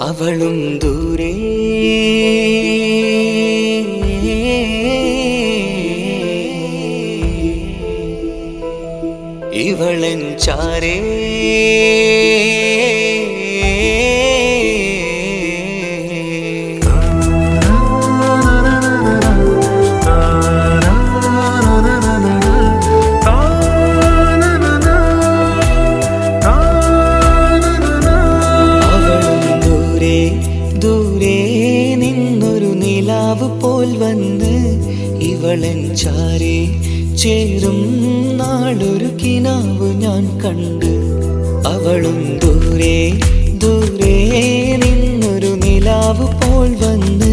അവളും ദൂരെ. ഇവളൻ ചാരേ. നിലാവ് പോൽ വന്ന് ഇവളൻ ചാരെ ചേരും. നാളൊരു കിനാവ് ഞാൻ കണ്ട് അവളും ദൂരെ ദൂരെ. നിന്നൊരു നിലാവ് പോൽ വന്ന്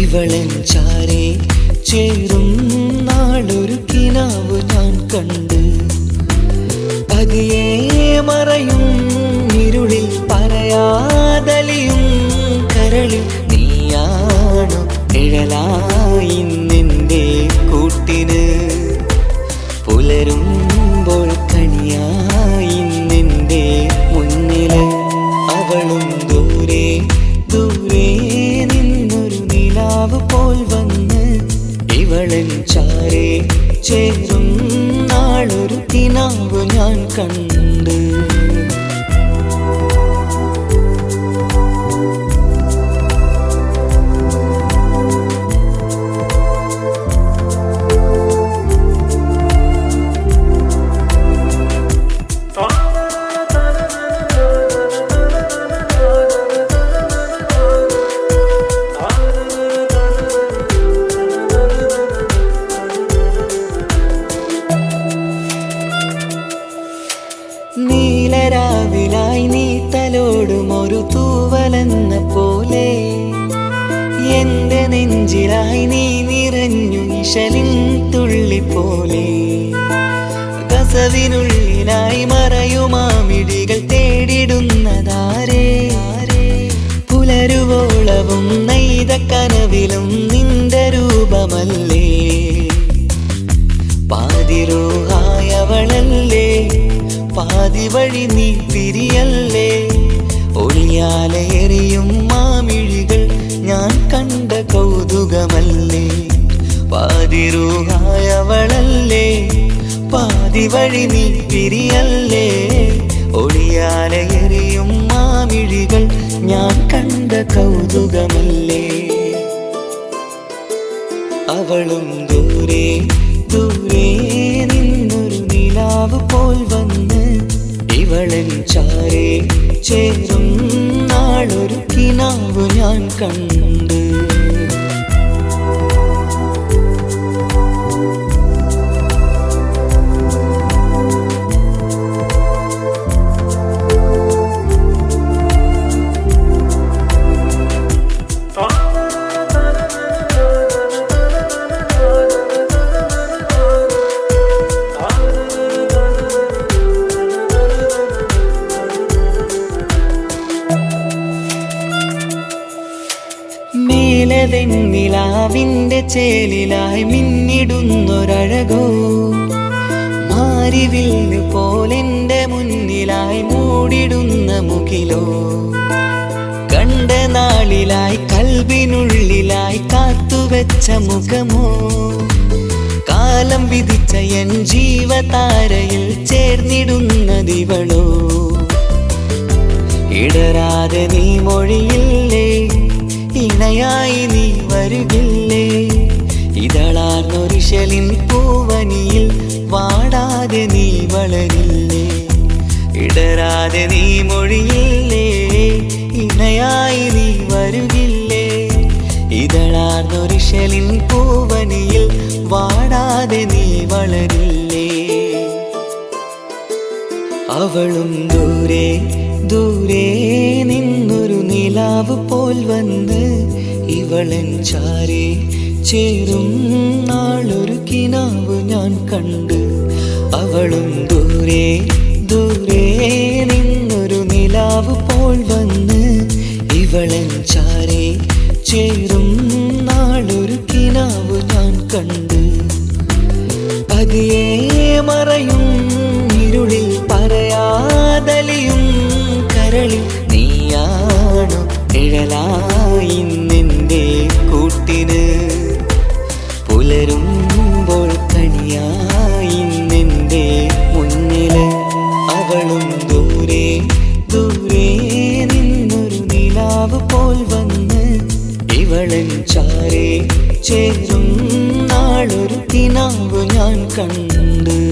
ഇവളൻ ചാരെ ചേരും. നാളൊരു കിനാവ് ഞാൻ കണ്ട്. പതിയെ മറയും നിഴലായി നിന്റെ കൂട്ടിന് പുലരുമ്പോൾ കണിയായി നിന്റെ മുന്നിൽ അവളും ദൂരെ ദൂരെ നിന്നൊരു നിലാവ് പോൽ വന്ന് ഇവളൻ ചാരെ ചേരും നാളൊരു തിനാവ് ഞാൻ കണ്ട്. നീലരാവിലായി നീ തലോടും ഒരു തൂവലെന്ന പോലെ. എന്റെ നെഞ്ചിലായി നീ നിറഞ്ഞു ഇശലിൻ തുള്ളി പോലെ. കസവിനുള്ളിലായി മറയുമാമിടികൾ തേടിടുന്നതാരേ. പുലരുവോളവും നെയ്ത കനവിലും നിന്റെ രൂപമല്ലേ. പാതിരോഹായവളല്ലേ പാതി വഴി നീ തിരിയല്ലേ ഒളിയാലേറിയും മാമിഴികൾ ഞാൻ കണ്ട കൗതുകമല്ലേ? പാതിരൂഹായവളല്ലേ? പാതി വഴി നീ തിരിയല്ലേ ഒളിയാലേറിയും മാമിഴികൾ ഞാൻ കണ്ട കൗതുകമല്ലേ? അവളും ദൂരെ ദൂരെ നിന്നൊരു നിലാവ് പോൽ വന്ന്. ഇവളൻ ചാരേ ചേരും നാളൊരു കിനാവ് ഞാൻ കണ്ട്. മേലതെന്നിലാവിന്റെ ചേലിലായി മിന്നിടുന്നൊരഴകോ? മാരിവില്ലു പോലെന്റെ മുന്നിലായി മൂടിടുന്ന മുകിലോ? കണ്ട നാളിലായി കൽവിനുള്ളിലായി കാത്തുവെച്ച മുഖമോ? കാലം വിധിച്ച എൻ ജീവതാരയിൽ ചേർന്നിടുന്ന ദിവളോ ഇടരാതെ നീ മൊഴിയില്ലേ? ഇണയായി നീ വരുകില്ലേ ഇതളാർന്നൊരിശലിൻ പൂവനിയിൽ വാടാതെ നീ വളരില്ലേ? ഇടരാതെ നീ മൊഴിയില്ലേ? ഇണയായി നീ വരുകില്ലേ? ഇതളാർന്നൊരിശലിൻ പൂവനിയിൽ വാടാതെ നീ വളരില്ലേ? അവളും ദൂരെ ദൂരെ നിന്നൊരു നിലാവ് പോൽ വന്ന് ഇവളൻ ചാരെ ചേരും നാളൊരു കിനാവ് ഞാൻ കണ്ട്. അവളും ദൂരെ ദൂരെ നിന്നൊരു നിലാവ് പോൾ വന്ന്. ഇവളൻ ചാരെ ചേരും നാളൊരു കിനാവ് ഞാൻ കണ്ട്. പതിയെ മുന്നിൽ. അവളും നിന്നൊരു നിലാവ് പോൽ ഇവളൻ ചേരും നാളൊരു തിനാവ് ഞാൻ കണ്ട്.